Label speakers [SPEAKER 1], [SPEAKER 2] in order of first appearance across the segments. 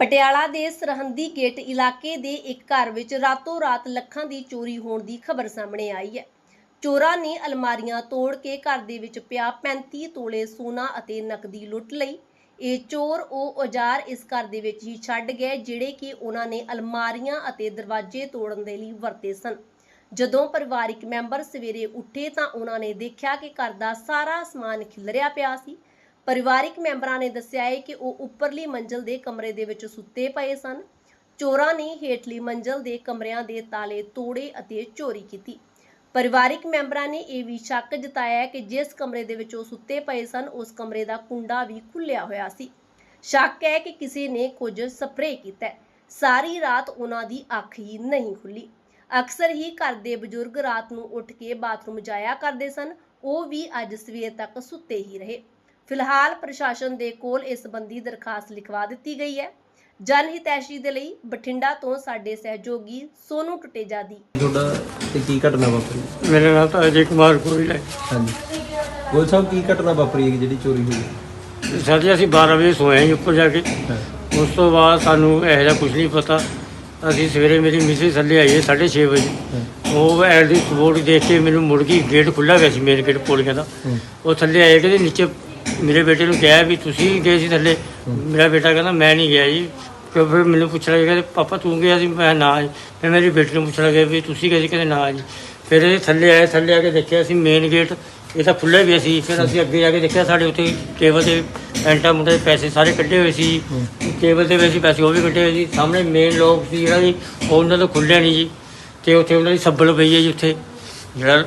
[SPEAKER 1] ਪਟਿਆਲਾ ਦੇ ਸਰਹੰਦੀ ਗੇਟ ਇਲਾਕੇ ਦੇ ਇੱਕ ਘਰ ਵਿੱਚ ਰਾਤੋਂ ਰਾਤ ਲੱਖਾਂ ਦੀ ਚੋਰੀ ਹੋਣ ਦੀ ਖਬਰ ਸਾਹਮਣੇ ਆਈ ਹੈ। ਚੋਰਾਂ ਨੇ ਅਲਮਾਰੀਆਂ ਤੋੜ ਕੇ ਘਰ ਦੇ ਵਿੱਚ ਪਿਆ 35 ਤੋਲੇ ਸੋਨਾ ਅਤੇ ਨਕਦੀ ਲੁੱਟ ਲਈ। ਇਹ ਚੋਰ ਉਹ ਔਜ਼ਾਰ ਇਸ ਘਰ ਦੇ ਵਿੱਚ ਹੀ ਛੱਡ ਗਏ, ਜਿਹੜੇ ਕਿ ਉਹਨਾਂ ਨੇ ਅਲਮਾਰੀਆਂ ਅਤੇ ਦਰਵਾਜ਼ੇ ਤੋੜਨ ਦੇ ਲਈ ਵਰਤੇ ਸਨ। ਜਦੋਂ ਪਰਿਵਾਰਿਕ ਮੈਂਬਰ ਸਵੇਰੇ ਉੱਠੇ ਤਾਂ ਉਹਨਾਂ ਨੇ ਦੇਖਿਆ ਕਿ ਘਰ ਦਾ ਸਾਰਾ ਸਮਾਨ ਖਿਲਰਿਆ ਪਿਆ ਸੀ। ਪਰਿਵਾਰਿਕ ਮੈਂਬਰਾਂ ਨੇ ਦੱਸਿਆ ਹੈ ਕਿ ਉਹ ਉੱਪਰਲੀ ਮੰਜ਼ਲ ਦੇ ਕਮਰੇ ਦੇ ਵਿੱਚ ਸੁੱਤੇ ਪਏ ਸਨ। ਚੋਰਾਂ ਨੇ ਹੇਠਲੀ ਮੰਜ਼ਲ ਦੇ ਕਮਰਿਆਂ ਦੇ ਤਾਲੇ ਤੋੜੇ ਅਤੇ ਚੋਰੀ ਕੀਤੀ। ਪਰਿਵਾਰਿਕ ਮੈਂਬਰਾਂ ਨੇ ਇਹ ਵੀ ਸ਼ੱਕ ਜਤਾਇਆ ਹੈ ਕਿ ਜਿਸ ਕਮਰੇ ਦੇ ਵਿੱਚ ਉਹ ਸੁੱਤੇ ਪਏ ਸਨ, ਉਸ ਕਮਰੇ ਦਾ ਕੁੰਡਾ ਵੀ ਖੁੱਲਿਆ ਹੋਇਆ ਸੀ। ਸ਼ੱਕ ਹੈ ਕਿ ਕਿਸੇ ਨੇ ਕੁਝ ਸਪਰੇਅ ਕੀਤਾ ਹੈ। ਸਾਰੀ ਰਾਤ ਉਹਨਾਂ ਦੀ ਅੱਖ ਹੀ ਨਹੀਂ ਖੁੱਲੀ। ਅਕਸਰ ਹੀ ਘਰ ਦੇ ਬਜ਼ੁਰਗ ਰਾਤ ਨੂੰ ਉੱਠ ਕੇ ਬਾਥਰੂਮ ਜਾਇਆ ਕਰਦੇ ਸਨ। ਉਹ ਵੀ ਅੱਜ ਸਵੇਰ ਤੱਕ ਸੁੱਤੇ ਹੀ ਰਹੇ। ਫਿਲਹਾਲ ਪ੍ਰਸ਼ਾਸਨ ਦੇ ਕੋਲ ਇਸ ਸੰਬੰਧੀ ਦਰਖਾਸਤ ਲਿਖਵਾ ਦਿੱਤੀ ਗਈ ਹੈ। ਜਨ ਹਿਤੈਸ਼ੀ ਦੇ ਲਈ ਬਠਿੰਡਾ ਤੋਂ ਸਾਡੇ ਸਹਿਯੋਗੀ ਸੋਨੂ ਟੁਟੇਜਾ ਦੀ।
[SPEAKER 2] ਤੁਹਾਡਾ ਤੇ ਕੀ ਘਟਨਾ ਵਾਪਰੀ?
[SPEAKER 3] ਮੇਰਾ ਨਾਮ ਤਾਂ ਅਜੇ ਕੁਮਾਰ ਗੋਇਲ ਹੈ
[SPEAKER 2] ਹਾਂਜੀ। ਗੋਲ ਸਾਹਿਬ ਕੀ ਘਟਨਾ ਵਾਪਰੀ ਹੈ ਜਿਹੜੀ ਚੋਰੀ ਹੋਈ
[SPEAKER 3] ਸਰ ਜੀ ਅਸੀਂ 12 ਵਜੇ ਸੋਏ ਹਾਂ ਉੱਪਰ ਜਾ ਕੇ। ਉਸ ਤੋਂ ਬਾਅਦ ਸਾਨੂੰ ਇਹੋ ਜਿਹਾ ਕੁਝ ਨਹੀਂ ਪਤਾ। ਅਸੀਂ ਸਵੇਰੇ ਮੇਰੀ ਮਿਸਿਸ ਥੱਲੇ ਆਈ ਹੈ 6:30 ਵਜੇ। ਉਹ ਐਡ ਦੀ ਸਪੋਰਟ ਦੇਖ ਕੇ ਮੈਨੂੰ ਮੁੜ ਗਈ ਗੇਟ ਖੁੱਲਾ ਗਿਆ ਸੀ ਮੇਨ ਗੇਟ ਪੌੜੀਆਂ ਦਾ। ਉਹ ਥੱਲੇ ਆਏ ਕਿ ਨੀਚੇ ਮੇਰੇ ਬੇਟੇ ਨੂੰ ਕਿਹਾ ਵੀ ਤੁਸੀਂ ਗਏ ਸੀ ਥੱਲੇ। ਮੇਰਾ ਬੇਟਾ ਕਹਿੰਦਾ, ਮੈਂ ਨਹੀਂ ਗਿਆ ਜੀ। ਫਿਰ ਫਿਰ ਮੈਨੂੰ ਪੁੱਛ ਰਿਹਾ ਕਿ ਪਾਪਾ, ਤੂੰ ਗਿਆ ਸੀ? ਮੈਂ ਨਾ ਜੀ। ਫਿਰ ਮੇਰੀ ਬੇਟੀ ਨੂੰ ਪੁੱਛ ਰਿਹਾ ਵੀ, ਤੁਸੀਂ ਗਏ ਸੀ? ਕਹਿੰਦੇ, ਨਾ ਜੀ। ਫਿਰ ਇਹ ਥੱਲੇ ਆਏ, ਥੱਲੇ ਆ ਕੇ ਦੇਖਿਆ ਅਸੀਂ ਮੇਨ ਗੇਟ ਇਹ ਤਾਂ ਖੁੱਲ੍ਹਾ ਵੀ ਸੀ। ਫਿਰ ਅਸੀਂ ਅੱਗੇ ਜਾ ਕੇ ਦੇਖਿਆ, ਸਾਡੇ ਉੱਤੇ ਟੇਬਲ ਤੇ ਐਂਟਾ ਮੁੰਡੇ ਦੇ ਪੈਸੇ ਸਾਰੇ ਕੱਢੇ ਹੋਏ ਸੀ। ਟੇਬਲ ਤੇ ਵੀ ਸੀ ਪੈਸੇ ਉਹ ਵੀ ਕੱਢੇ ਹੋਏ ਸੀ। ਸਾਹਮਣੇ ਮੇਨ ਲੋਕ ਸੀ ਜਿਹੜਾ ਜੀ, ਉਹ ਉਹਨਾਂ ਤੋਂ ਖੁੱਲਿਆ ਨਹੀਂ ਜੀ। ਤੇ ਉੱਥੇ ਉਹਨਾਂ ਦੀ ਸੱਬਲ ਪਈ ਹੈ ਜੀ ਉੱਥੇ। ਜਿਹੜਾ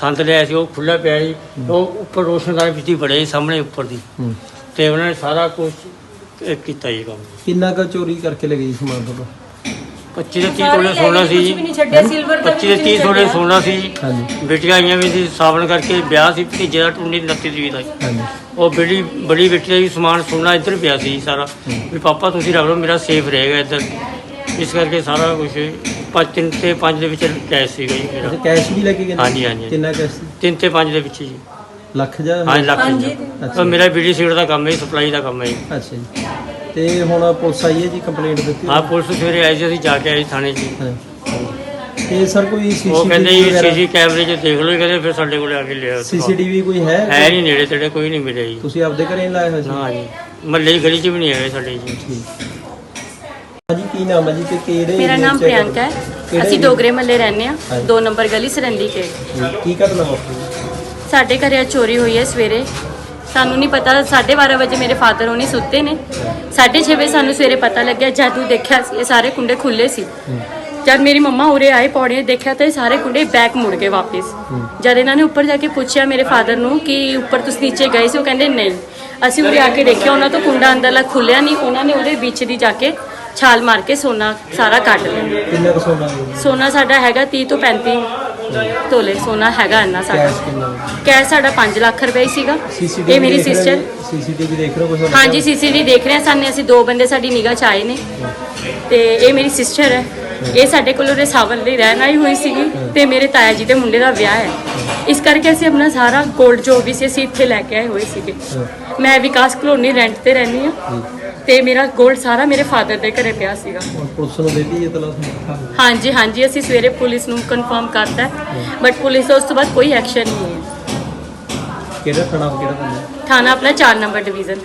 [SPEAKER 3] ਸੰਤ ਲਿਆ ਸੀ ਉਹ ਖੁੱਲਾ ਪਿਆ ਜੀ ਉਹ ਉੱਪਰ ਰੋਸ਼ਨਦਾਨ ਵਿੱਚ ਹੀ ਬੜੇ ਸਾਹਮਣੇ ਉੱਪਰ ਦੀ।
[SPEAKER 2] ਹੂੰ।
[SPEAKER 3] ਤੇ ਉਹਨਾਂ ਨੇ ਸਾਰਾ ਕੁਝ ਕੀਤਾ ਜੀ ਕੰਮ।
[SPEAKER 2] ਕਿੰਨਾ ਕੁ ਚੋਰੀ ਕਰਕੇ ਲੈ ਗਈ ਸਮਾਨ ਤੁਹਾਡਾ?
[SPEAKER 3] 25 ਦੇ 30 ਤੋਲੇ ਸੋਨਾ ਸੀ। ਜੀ 25 ਦੇ 30 ਤੋਲੇ ਸੋਨਾ ਸੀ।
[SPEAKER 2] ਹਾਂਜੀ।
[SPEAKER 3] ਬੇਟੀਆਂ ਆਈਆਂ ਵੀ ਸੀ ਸਾਵਣ ਕਰਕੇ ਵਿਆਹ ਸੀ ਭਤੀਜੇ ਦਾ ਟੁੰਡੀ 29 ਤਰੀਕ ਦਾ।
[SPEAKER 2] ਹਾਂਜੀ।
[SPEAKER 3] ਉਹ ਬੜੀ ਬੜੀ ਬੇਟੀ ਦਾ ਵੀ ਸਮਾਨ ਸੋਨਾ ਇੱਧਰ ਪਿਆ ਸੀ ਸਾਰਾ। ਵੀ ਪਾਪਾ ਤੁਸੀਂ ਰੱਖ ਲਓ ਮੇਰਾ ਸੇਫ ਰਹੇਗਾ ਇੱਧਰ। ਇਸ ਕਰਕੇ ਸਾਰਾ ਕੁਝ ਪੰਜ ਤਿੰਨ ਤੇ ਪੰਜ ਦੇ ਵਿੱਚ ਕੈਸ਼ ਸੀਗਾ ਜੀ ਮੇਰਾ।
[SPEAKER 2] ਕੈਸ਼ ਵੀ ਲੈ ਕੇ ਗਏ ਨੇ?
[SPEAKER 3] ਹਾਂਜੀ, ਹਾਂਜੀ।
[SPEAKER 2] ਕਿੰਨਾ ਕੈਸ਼ ਸੀ?
[SPEAKER 3] ਤਿੰਨ ਤੇ ਪੰਜ ਦੇ ਵਿੱਚ ਜੀ।
[SPEAKER 2] ਲੱਖ ਜਾਂ
[SPEAKER 3] ਹਾਂ ਲੱਖ ਜੀ।
[SPEAKER 2] ਅੱਛਾ।
[SPEAKER 3] ਤਾਂ ਮੇਰਾ ਬੀਡੀ ਸੀਟ ਦਾ ਕੰਮ ਹੈ ਸਪਲਾਈ ਦਾ ਕੰਮ ਹੈ ਜੀ।
[SPEAKER 2] ਅੱਛਾ ਜੀ। ਤੇ ਹੁਣ ਪੁਲਿਸ ਆਈ ਹੈ ਜੀ ਕੰਪਲੇਂਟ ਦਿੱਤੀ?
[SPEAKER 3] ਹਾਂ ਪੁਲਿਸ ਸਵੇਰੇ ਆਈ ਸੀ ਅਸੀਂ ਜਾ ਕੇ ਆਏ ਥਾਣੇ 'ਚ ਜੀ।
[SPEAKER 2] ਹਾਂ। ਤੇ ਸਰ ਕੋਈ
[SPEAKER 3] ਉਹ ਕਹਿੰਦੇ ਜੀ ਸੀਸੀ ਕੈਮਰੇ 'ਚ ਦੇਖ ਲਓ ਜੀ, ਕਹਿੰਦੇ ਫਿਰ ਸਾਡੇ ਕੋਲੇ ਆ ਕੇ ਲਿਆ
[SPEAKER 2] ਸੀਸੀਟੀਵੀ ਕੋਈ ਹੈ?
[SPEAKER 3] ਹੈ ਨਹੀਂ ਨੇੜੇ ਤੇੜੇ ਕੋਈ ਨਹੀਂ ਮਿਲਿਆ ਜੀ।
[SPEAKER 2] ਤੁਸੀਂ ਆਪਦੇ ਘਰੇ ਨਹੀਂ ਲਾਏ ਹੋਏ ਸੀ?
[SPEAKER 3] ਨਾ ਜੀ। ਮਹੱਲੇ ਦੀ ਗਲੀ 'ਚ ਵੀ ਨਹੀਂ ਆਏ ਸਾਡੇ ਜੀ।
[SPEAKER 2] ਠੀਕ। ਹਾਂਜੀ ਕੀ ਨਾਮ ਹੈ ਜੀ ਤੇ ਕਿਹੜੇ
[SPEAKER 4] ਮੇਰਾ
[SPEAKER 2] area
[SPEAKER 4] ਨਾਮ ਪ੍ਰਿਯੰਕਾ ਹੈ।
[SPEAKER 2] ਕਿਹੜੇ
[SPEAKER 4] ਅਸੀਂ
[SPEAKER 2] area?
[SPEAKER 4] ਡੋਗਰੇ ਮੱਲੇ ਰਹਿੰਦੇ ਆ
[SPEAKER 2] ਹਾਂਜੀ।
[SPEAKER 4] 2 ਨੰਬਰ ਗਲੀ ਸਰੰਦੀ ਕੇ
[SPEAKER 2] ਕੀ ਘਟਨਾ ਵਾਪਰੀ
[SPEAKER 4] ਸਾਡੇ ਘਰੇ ਅੱਜ ਚੋਰੀ ਹੋਈ ਹੈ ਸਵੇਰੇ। ਸਾਨੂੰ ਨਹੀਂ ਪਤਾ 12:30 ਵਜੇ ਮੇਰੇ ਫਾਦਰ ਹੋਣੀ ਸੁੱਤੇ ਨੇ। 6:30 ਵਜੇ ਸਾਨੂੰ ਸਵੇਰੇ ਪਤਾ ਲੱਗਿਆ ਜਦ ਉਹ ਦੇਖਿਆ ਸੀ ਇਹ ਸਾਰੇ ਕੁੰਡੇ ਖੁੱਲੇ ਸੀ। ਜਦ ਮੇਰੀ ਮੰਮਾ ਉਰੇ ਆਏ ਪੌੜੀਆਂ ਦੇਖਿਆ ਤਾਂ ਇਹ ਸਾਰੇ ਕੁੰਡੇ ਬੈਕ ਮੁੜ ਗਏ ਵਾਪਸ। ਜਦ ਇਹਨਾਂ ਨੇ ਉੱਪਰ ਜਾ ਕੇ ਪੁੱਛਿਆ ਮੇਰੇ ਫਾਦਰ ਨੂੰ ਕਿ ਉੱਪਰ ਤੁਸੀਂ ਨੀਚੇ ਗਏ ਸੀ ਉਹ ਕਹਿੰਦੇ ਨਹੀਂ। ਅਸੀਂ ਉਰੇ ਆ ਕੇ ਦੇਖਿਆ ਉਹਨਾਂ ਤੋਂ ਕੁੰਡਾ ਅੰਦਰਲਾ ਖੁੱਲਿਆ ਨਹੀਂ ਉਹਨਾਂ ਨੇ ਉਹਦੇ ਵਿੱਚ ਦੀ ਜਾ ਕੇ ਛਾਲ ਮਾਰ ਕੇ ਸੋਨਾ ਸਾਰਾ ਕੱਢ ਲਿਆ।
[SPEAKER 2] ਕਿੰਨਾ ਕੁ ਸੋਨਾ?
[SPEAKER 4] ਸੋਨਾ ਸਾਡਾ ਹੈਗਾ 30 ਤੋਂ 35 ਤੋਲੇ ਸੋਨਾ ਹੈਗਾ ਇੰਨਾ ਸਾਡਾ।
[SPEAKER 2] ਕੈਸ਼ ਕਿੰਨਾ ਹੋਇਆ?
[SPEAKER 4] ਕੈਸ਼ ਸਾਡਾ 5 ਲੱਖ ਰੁਪਏ ਹੀ ਸੀਗਾ। ਇਹ ਮੇਰੀ ਸਿਸਟਰ
[SPEAKER 2] ਸੀਸੀਟੀਵੀ ਦੇਖ ਰਹੇ ਹੋ ਕੁਝ
[SPEAKER 4] ਹਾਂਜੀ ਸੀਸੀਟੀਵੀ ਦੇਖ ਰਹੇ ਹਾਂ ਸਾਨੇ ਅਸੀਂ ਦੋ ਬੰਦੇ ਸਾਡੀ ਨਿਗਾਹ ਚ ਆਏ ਨੇ। ਤੇ ਇਹ ਮੇਰੀ ਸਿਸਟਰ ਹੈ। ਇਹ ਸਾਡੇ ਕੋਲ ਉਹਦੇ ਸਾਵਲ ਲਈ ਰਹਿਣ ਆਈ ਹੋਈ ਸੀਗੀ ਤੇ ਮੇਰੇ ਤਾਇਆ ਜੀ ਦੇ ਮੁੰਡੇ ਦਾ ਵਿਆਹ ਹੈ। ਇਸ ਕਰਕੇ ਅਸੀਂ ਆਪਣਾ ਸਾਰਾ 골ਡ ਜੋ ਵੀ ਸੀ ਅਸੀਂ ਇੱਥੇ ਲੈ ਕੇ ਆਏ ਹੋਏ ਸੀਗੇ। ਮੈਂ ਵਿਕਾਸ ਕਲੋਨੀ ਰੈਂਟ ਤੇ ਰਹਿੰਦੀ ਹਾਂ। ਤੇ ਮੇਰਾ 골ਡ ਸਾਰਾ ਮੇਰੇ ਫਾਦਰ ਦੇ ਘਰੇ ਪਿਆ ਸੀਗਾ।
[SPEAKER 2] ਪੁਲਿਸ ਨੂੰ ਦੇ ਦਿੱਤੀ ਇਹ ਤਲਾਸ਼
[SPEAKER 4] ਹਾਂਜੀ ਹਾਂਜੀ ਅਸੀਂ ਸਵੇਰੇ ਪੁਲਿਸ ਨੂੰ ਕਨਫਰਮ ਕਰਤਾ। ਬਟ ਪੁਲਿਸ ਉਸ ਤੋਂ ਬਾਅਦ ਕੋਈ ਐਕਸ਼ਨ ਨਹੀਂ ਹੈ।
[SPEAKER 2] ਕਿਹੜਾ ਥਾਣਾ ਕਿਹੜਾ
[SPEAKER 4] ਥਾਣਾ ਆਪਣਾ 4 ਨੰਬਰ ਡਿਵੀਜ਼ਨ